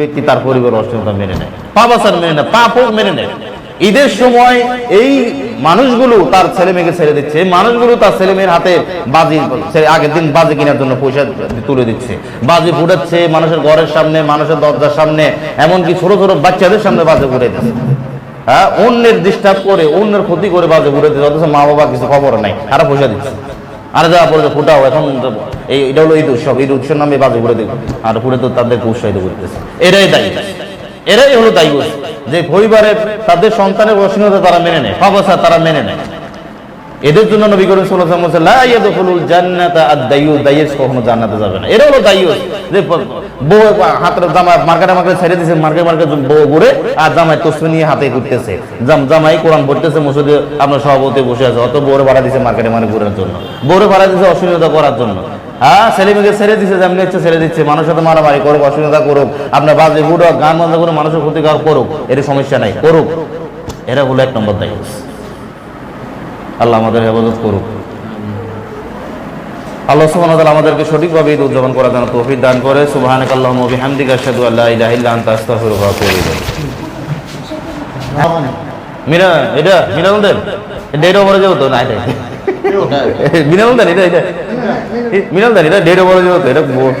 ব্যক্তি তার পরিবার অশ্লীলতা মেনে নেয় পাপাচার মেনে নেয় পাপও মেনে নেয়। ঈদের সময় এই মানুষগুলো তার ছেলে মেয়েকে ছেড়ে দিচ্ছে মানুষগুলো তার ছেলে মেয়ের হাতে বাজি আগের দিন বাজি কেনার জন্য পয়সা তুলে দিচ্ছে। বাজি ফুটাচ্ছে মানুষের ঘরের সামনে, মানুষের দরজার সামনে, এমনকি ছোট ছোট বাচ্চাদের সামনে বাজে ফুটে দিচ্ছে। হ্যাঁ অন্যের ডিস্টার্ব করে, অন্যের ক্ষতি করে বাজে ফুটে দিচ্ছে, অথচ মা বাবা কিছু খবর নাই আর পয়সা দিচ্ছে। আর দেওয়া পরে ফুটাও, এখন এই এটা হলো ঈদ উৎসব ঈদ উৎসব নামে বাজে ঘুরে দেবে। আর ঘুরে তো তাদেরকে উৎসাহিত করতেছে। এরাই দায়ী। এরাই হলো দায়ী যে পরিবারের তাদের সন্তানের অসীনতা তারা মেনে নেয় অবস্থা তারা মেনে নেয়। এদের জন্য নবী করিম সাল্লাল্লাহু আলাইহি ওয়াসাল্লাম বলেছেন, লা ইয়াদখুলুল জান্নাতা আদ-দাইয়ুস দাইয়ুস কখনো জান্নাতে যাবে না। এরা হলো দাইয়ুস যে বউ হাতের জামা মার্কেটে মার্কেটে ছেড়ে দিয়েছে মার্কেট মার্কেট বউ ঘুরে আর জামাই তসবি নিয়ে হাতে ঘুরতেছে। জাম জামাই কোরআন পড়তেছে মসজিদে আপনার সভাপতি বসে আছে অত বউরে ভাড়া দিছে মার্কেটে মানে ঘুরার জন্য। বউরে ভাড়া দিছে অশ্লীলতা করার জন্য। হ্যাঁ ছেলে মেয়েকে ছেড়ে দিচ্ছে যেমনি ইচ্ছে ছেড়ে দিচ্ছে। মানুষের সাথে মারামারি করুক অসুবিধা করুক আপনার বাজে বুড়ো গান বন্ধ করে মানুষের ক্ষতিকার করুক এর সমস্যা নাই করুক। এরা হলো এক নম্বর দায়িত্ব আল্লাহ আমাদের হেফাজত করুক। আল্লাহ সুবহানাহু ওয়া তাআলা আমাদেরকে সঠিকভাবে ঈদ উদযাপন করার জন্য তৌফিক দান করে। সুবহানাকা আল্লাহুম্মা ওয়া বিহামদিকা আশহাদু আল্লা ইলাহা ইল্লা আনতা আস্তাগফিরুকা ওয়া আতুবু ইলাইক। মিনা এটা মিনা বলতেন ডেট ওভারে যাব তো? না এটা মিনা বলতেন এটা এটা। মিনা বলতেন এটা ডেট ওভারে যাব তো? এটা বো-